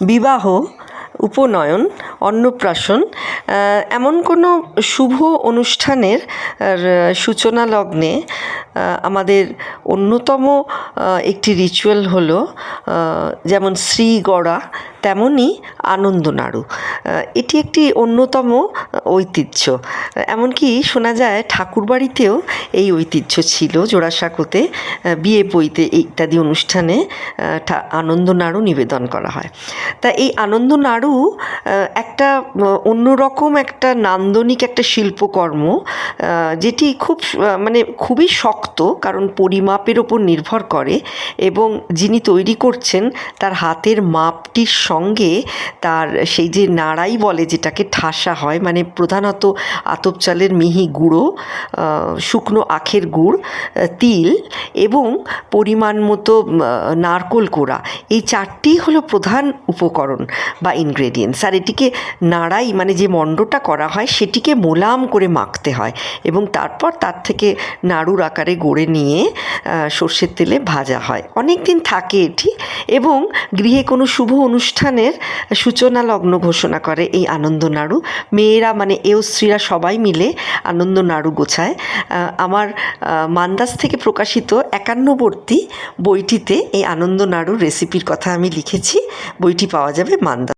বিবাহ, উপনয়ন, অন্নপ্রাশন এমন কোনো শুভ অনুষ্ঠানের সূচনা লগ্নে আমাদের অন্যতম একটি রিচুয়াল হলো যেমন শ্রী গড়া তেমনই আনন্দ নাড়ু এটি একটি অন্যতম ঐতিহ্য। এমনকি শোনা যায় ঠাকুরবাড়িতেও এই ঐতিহ্য ছিল জোড়াসাঁকোতে বিয়ে বইতে ইত্যাদি অনুষ্ঠানে আনন্দ নাড়ু নিবেদন করা হয়। তা এই আনন্দ নাড়ু একটা অন্য রকম একটা নান্দনিক একটা শিল্পকর্ম যেটি খুব মানে খুবই শক্ত, কারণ পরিমাপের ওপর নির্ভর করে এবং যিনি তৈরি করছেন, তার হাতের মাপটির সঙ্গে তার সেই যে নাড়াই বলে যেটাকে ঠাসা হয় মানে প্রধানত আতপ চালের মিহি গুঁড়ো শুকনো আখের গুড় তিল এবং পরিমাণ মতো নারকোল কোড়া। এই চারটিই হলো প্রধান উপকরণ বা ইনগ্রেডিয়েন্টস আর এটিকে নাড়াই মানে যে মণ্ডটা করা হয়, সেটিকে মোলাম করে মাখতে হয় এবং তারপর তার থেকে নাড়ুর আকারে গড়ে নিয়ে সর্ষের তেলে ভাজা হয়। অনেক দিন থাকে এটি এবং গৃহে কোনো শুভ অনুষ্ঠানের সূচনা লগ্ন ঘোষণা করে এই আনন্দ নাড়ু। মেয়েরা মানে এও স্ত্রীরা সবাই মিলে আনন্দ নাড়ু গোছায়। আমার মান্দাস থেকে প্রকাশিত একান্নবর্তী বইটিতে এই আনন্দ নাড়ুর রেসিপির কথা আমি লিখেছি। বইটি পাওয়া যাবে মান্দাজ।